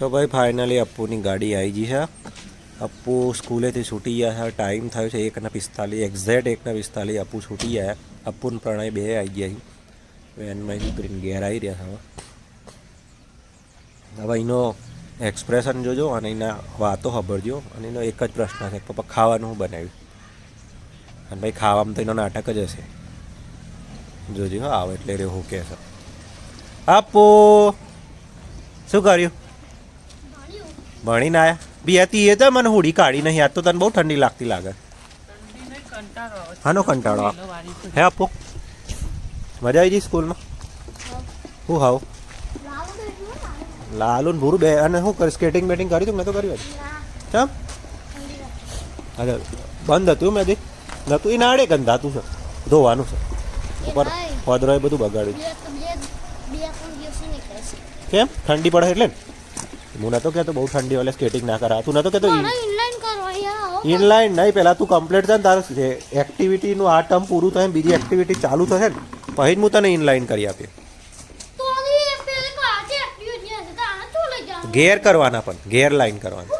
તો ભાઈ ફાઇનલી અપ્પુની ગાડી આવી ગઈ છે. અપ્પુ સ્કૂલેથી છૂટી ગયા છે. ટાઈમ થયો છે એકના પિસ્તાલીસ એક્ઝેક્ટ એકના પિસ્તાલીસ અપ્પુ છૂટી ગયા. અપ્પુ પ્રણય બે આવી ગયા વેનમાં ઉતરીને ઘેર આવી રહ્યા છે હવે. એનો એક્સપ્રેશન જોજો અને એના વાતો સાંભળજો અને એનો એક જ પ્રશ્ન છે પપ્પા, ખાવાનું હું બનાવ્યું? અને ભાઈ, ખાવામાં તો એનો નાટક જ હશે. જોજો આવે એટલે રેવું હું કે છે. આપો શું કર્યું? ભણીને આયા. બી હતી એ તો મને હોડી કાઢી નહીં આજ તો તને બહુ ઠંડી લાગતી લાગે. હાનો કંટાળો? હે આપો. મજા આવી જઈ સ્કૂલમાં? હું હાવ. લાલુ ને ભૂરું બે અને શું કરી સ્કેટિંગ બેટિંગ કરી તું મેં તો કર્યું હતું? ચમ? અરે બંધ હતું મેં દી નતું એ નાડે ગંધાતું છે. ધોવાનું છે. ઉપર ફોદરો બધું બગાડ્યું કેમ? ઠંડી પડે એટલે ને? હું નતો કહેતો બહુ ઠંડી એટલે સ્કેટિંગ ના કરા તું નતો કહેતો ઇનલાઇન નહીં પહેલાં તું કમ્પ્લીટ થાય ને તારું જે એક્ટિવિટીનું આ ટર્મ પૂરું થાય બીજી એક્ટિવિટી ચાલુ થશે ને પછી જ હું તને ઇનલાઇન કરી આપીએ ગેર કરવાના પણ ગેર લાઈન કરવાના.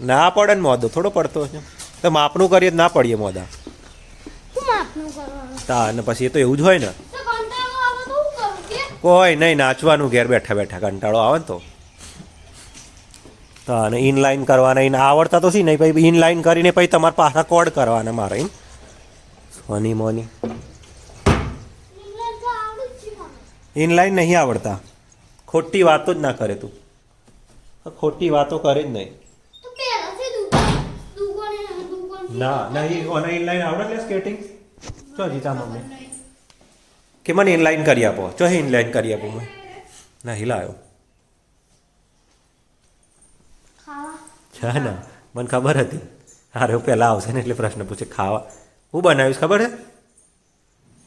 ના પડે ને મોદો થોડો પડતો છે તો માપનું કરીએ ના પડીએ મોદા. તા અને પછી એ તો એવું જ હોય ને. કોઈ નહીં નાચવાનું ઘેર બેઠા બેઠા કંટાળો આવે ને તો. અને ઇનલાઇન કરવાના, એને આવડતા તો શી નહીં પછી ઇનલાઇન કરીને પછી તમારે પાછા કોડ કરવાના મારે સોની મોની. ઇનલાઇન નહીં આવડતા. ખોટી વાતો જ ના કરે તું. ખોટી વાતો કરે જ નહીં. ના, નહીં, ઓને ઇનલાઇન આવડે સ્કેટિંગ ચો જીતા મમ્મી. કે મને ઇનલાઇન કરી આપો. ચો ઇનલાઇન કરી આપો મેં નહીં લાવ્યો છે ને? મને ખબર હતી. અરે હું પહેલાં આવશે ને એટલે પ્રશ્ન પૂછે ખાવા? હું બનાવીશ ખબર છે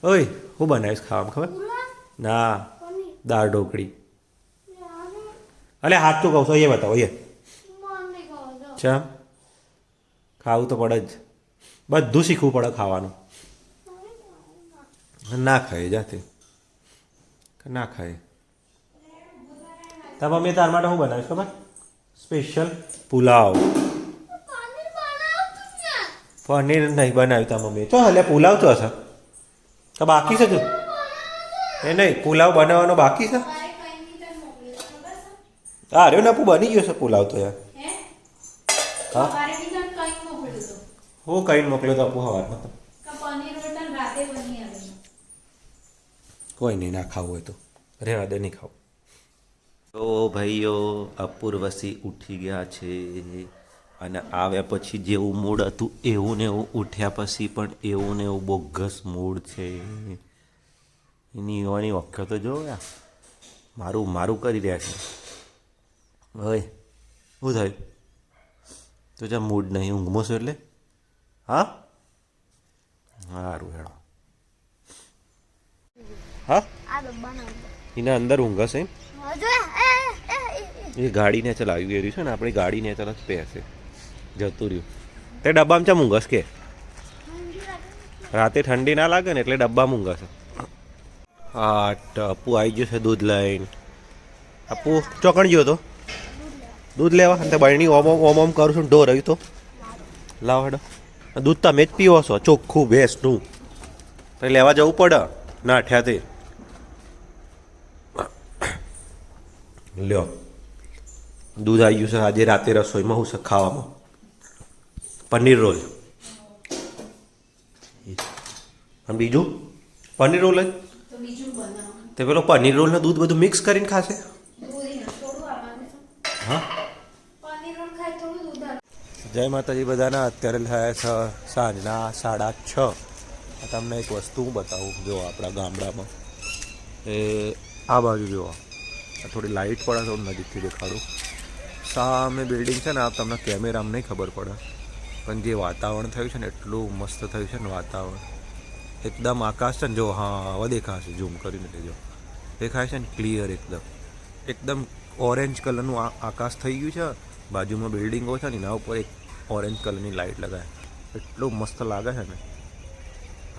ઓય હું બનાવીશ ખાવામાં ખબર? ના. દાળ ઢોકળી. અલે હાથ તું કહું છો એ બતાવો એ. ચા ખાવું તો પડે જ. બધું શીખવું પડે ખાવાનું. ના ખાય જાતે. ના ખાય. મમ્મી તાર માટે હું બનાવીશ ખબર? સ્પેશિયલ પુલાવ. પનીર નહીં બનાવ્યું તા મમ્મી તો હલે પુલાવ તો હશે. તો બાકી છે તું એ નહીં પુલાવ બનાવવાનો બાકી છે? હા અરે નાપુ બની ગયો છે પુલાવ તો યાર. હા? હું? કઈ મોકલ્યો તો આપું હવારમાં. તો કોઈ નહીં ના ખાવું હોય તો. રહેવા દે નહીં ખાવું. તો ભાઈઓ અપૂર્વસી ઉઠી ગયા છે અને આવ્યા પછી જેવું મૂડ હતું એવું ને એવું ઉઠ્યા પછી પણ એવું ને એવું બોગસ મૂડ છે. એની યુવાની વખત તો જો મારું મારું કરી રહ્યા છે. હવે શું થયું? તો જ્યાં મૂડ નહીં ઊંઘમો છો એટલે? હા? સારું હેડો. હા? એના અંદર ઊંઘશે એમ? એ ગાડીને ચલાવી રહ્યું છે ને, આપણી ગાડીને ચલાવ પહેશે જતું રહ્યું. તે ડબ્બામાં ચમ ઊંઘસ કે? રાતે ઠંડી ના લાગે ને, એટલે ડબ્બા ઊંઘશે હા, ટપુ આવી ગયો છે દૂધ લઈને. આપુ ચોકણ ગયો તો દૂધ લેવા, અને બળણી ઓમ ઓમ ઓમ કરું છું ઢોર રહ્યું તો. લાવ હેડો. દૂધ તમે જ પીવો છો, ચોખ્ખું, ભેંસનું. તો લેવા જવું પડે ના અઠ્યા લ્યો. દૂધ આવી ગયું છે. આજે રાતે રસોઈમાં હું છે ખાવામાં. પનીર રોલ. અને બીજું? પનીર રોલ જ? તે પેલો પનીર રોલને દૂધ બધું મિક્સ કરીને ખાશે? હા? જય માતાજી બધાના. અત્યારે થયા છે સાંજના સાડા છ. તમને એક વસ્તુ હું બતાવું. જો આપણા ગામડામાં. એ આ બાજુ જોવા થોડી લાઇટ પડે થોડું નજીકથી દેખાડું. સામે બિલ્ડિંગ છે ને આ તમને કેમેરામાં નહીં ખબર પડે. પણ જે વાતાવરણ થયું છે ને, એટલું મસ્ત થયું છે ને વાતાવરણ. એકદમ આકાશ છે ને, જો હા, હવે દેખાશે ઝૂમ કરીને લેજો. દેખાય છે ને ક્લિયર એકદમ. એકદમ ઓરેન્જ કલરનું આકાશ થઈ ગયું છે. બાજુમાં બિલ્ડિંગો છે ને, એના ઉપર એક ઓરેન્જ કલરની લાઇટ લગાવે એટલું મસ્ત લાગે છે ને.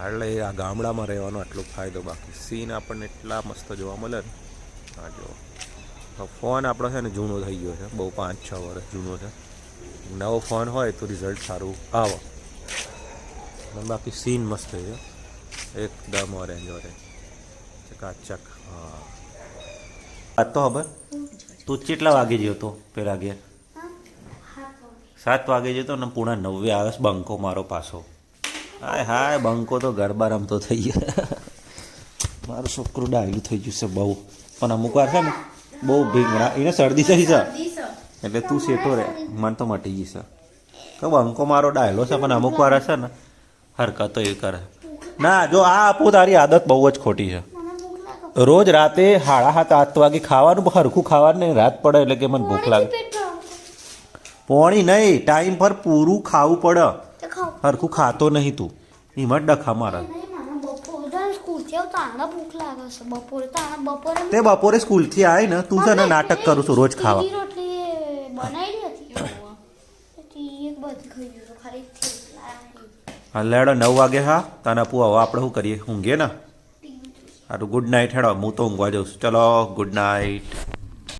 એટલે આ ગામડામાં રહેવાનો આટલો ફાયદો બાકી. સીન આપણને એટલા મસ્ત જોવા મળે ને. આ જો ફોન આપણો છે ને જૂનો થઈ ગયો છે. બહુ પાંચ, છ વર્ષ જૂનો છે. નવો ફોન હોય તો રિઝલ્ટ સારું આવે. બાકી સીન મસ્ત છે. એકદમ ઓરેન્જ ઓરેન્જ ચકાચક, હા. આ તો ખબર? તું કેટલા વાગે ગયો તો પેલા ઘેર? સાત વાગે જતો ને પૂણા નવે આવે બંકો મારો પાછો. હાય હાય, બંકો તો ગરબા રમતો થઈ ગયો. મારું છોકરું ડાયલું થઈ ગયું છે બહુ. પણ અમુક વાર છે ને બહુ ભીંગડા એને શરદી થઈ છે એટલે તું શેઠો રે. મન તો મટી ગઈ છે કહું અંકો મારો ડાયલો છે પણ અમુક વાર હશે ને હરકતો એ કરે. ના જો આ આપું તારી આદત બહુ જ ખોટી છે. રોજ રાતે હાડા હાથ આઠ વાગે ખાવાનું હરખું ખાવાનું નહીં રાત પડે એટલે કે મને ભૂખ લાગે. પોણી નહીં ટાઈમ પર પૂરું ખાવું પડે. હરખું ખાતો નહીં તું. એમાં જ ડખા મારા. બપોરે તાણા બપોરે તે બપોરે સ્કૂલથી આવી ને તું છે ને નાટક કરું છું રોજ ખાવા. રોટલી બનાવી હતી. એક બધી ખાઈ ગયું ખાલી હા લેડો નવ વાગે હા? તને પુઆ આપણે શું કરીએ? ઊંઘીએ ને? સારું ગુડ નાઇટ હેડો હું તો ઊંઘવા જાઉં છું. ચલો ગુડ નાઇટ